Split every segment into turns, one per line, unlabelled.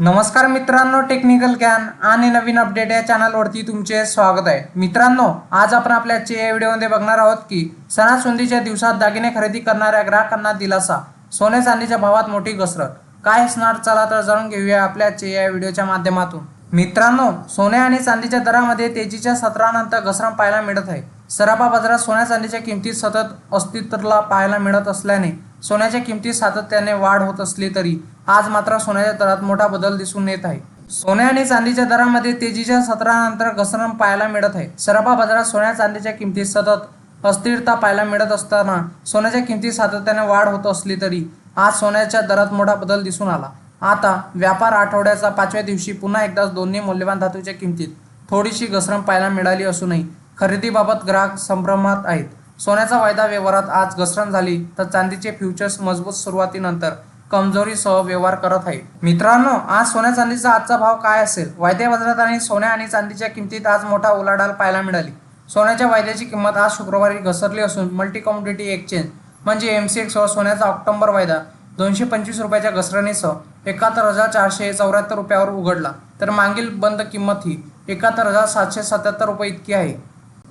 नमस्कार मित्रांनो टेक्निकल ज्ञान आणि नवीन अपडेट या चॅनलवरती तुमचे स्वागत आहे. मित्रांनो आज आपण आपल्या आजच्या या व्हिडिओमध्ये बघणार आहोत की सणासुंदीच्या दिवसात दागिने खरेदी करणाऱ्या ग्राहकांना दिलासा सोने चांदीच्या भावात मोठी घसरत काय असणार? चला तर जाणून घेऊया आपल्या आजच्या या व्हिडिओच्या माध्यमातून. मित्रांनो सोने आणि चांदीच्या दरामध्ये तेजीच्या सत्रानंतर घसरण पाहायला मिळत आहे. सराफा बाजारात सोन्या चांदीच्या किमतीत सतत अस्तित्वला पाहायला मिळत असल्याने सोन्याच्या किमतीत सातत्याने वाढ होत असली तरी आज मात्र सोन्याच्या दरात मोठा बदल दिसून येत आहे. सोन्या आणि चांदीच्या दरामध्ये तेजीच्या सत्रानंतर घसरण पाहायला मिळत आहे. सराफा बाजारात सोन्या चांदीच्या किमतीत सतत अस्थिरता पाहायला मिळत असताना सोन्याच्या किमतीत सातत्याने वाढ होत असली तरी आज सोन्याच्या दरात मोठा बदल दिसून आला. आता व्यापार आठवड्याचा पाचव्या दिवशी पुन्हा एकदाच दोन्ही मौल्यवान धातूच्या किमतीत थोडीशी घसरण पाहायला मिळाली असूनही खरेदीबाबत ग्राहक संभ्रमात आहेत. सोन्याचा वायदा व्यवहारात आज घसरण झाली तर चांदीचे फ्युचर्स मजबूत सुरुवातीनंतर कमजोरीसह व्यवहार करत आहे. मित्रांनो आज सोन्या चांदीचा आजचा भाव काय असेल? वायद्या बाजारात आणि सोन्या आणि चांदीच्या किमतीत आज मोठा उलाढाल पाहायला मिळाली. सोन्याच्या वायद्याची किंमत आज शुक्रवारी घसरली असून मल्टी कमोडिटी एक्सचेंज म्हणजे एम सी एक्ससह सोन्याचा ऑक्टोबर वायदा दोनशे पंचवीस रुपयाच्या घसरणीसह एकाहत्तर हजार चारशे चौऱ्याहत्तर रुपयावर उघडला. तर मागील बंद किंमत ही एकाहत्तर हजार सातशे सत्याहत्तर रुपये इतकी आहे.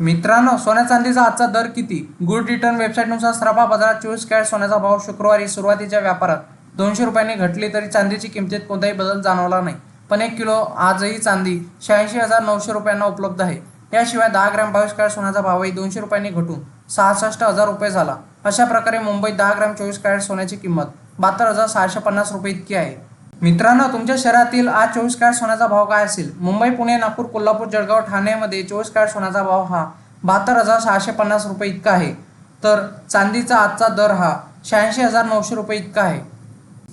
मित्रांनो सोन्या चांदीचा आजचा दर किती? गुड रिटर्न वेबसाईटनुसार सराफा बाजारात चोवीस कॅरेट सोन्याचा भाव शुक्रवारी सुरुवातीच्या व्यापारात दोनशे रुपयांनी घटली तरी चांदीची किमतीत कोणताही बदल जाणवला नाही. पण एक किलो आजही चांदी शहाऐंशी हजार नऊशे रुपयांना उपलब्ध आहे. याशिवाय दहा ग्रॅम बावीस कॅरेट सोन्याचा भावही दोनशे रुपयांनी घटून सहासष्ट हजार रुपये झाला. अशा प्रकारे मुंबईत दहा ग्रॅम चोवीस कॅरेट सोन्याची किंमत बहात्तर हजार सहाशे पन्नास रुपये इतकी आहे. मित्रांनो तुमच्या शहरातील आज चोवीस कॅरेट सोन्याचा भाव काय असेल? मुंबई पुणे नागपूर कोल्हापूर जळगाव ठाण्यामध्ये चोवीस कॅरेट सोन्याचा भाव हा बहात्तर हजार सहाशे पन्नास रुपये इतका आहे. तर चांदीचा आजचा दर हा शहाऐंशी हजार नऊशे रुपये इतका आहे.